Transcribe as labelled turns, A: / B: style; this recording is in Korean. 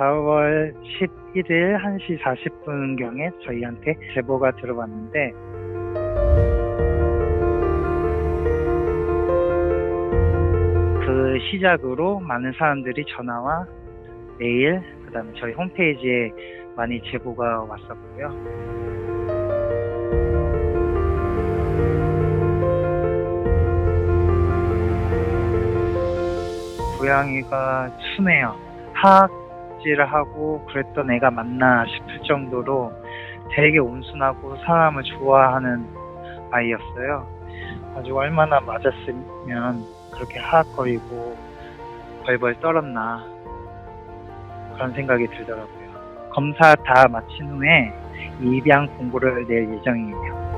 A: 4월 11일 1시 40분경에 저희한테 제보가 들어왔는데 그 시작으로 많은 사람들이 전화와 메일, 그 다음에 저희 홈페이지에 많이 제보가 왔었고요. 고양이가 순해요. 하악 질을 하고 그랬던 애가 맞나 싶을 정도로 되게 온순하고 사람을 좋아하는 아이였어요. 아주 얼마나 맞았으면 그렇게 하악거리고 벌벌 떨었나 그런 생각이 들더라고요. 검사 다 마친 후에 입양 공고를 낼 예정이에요.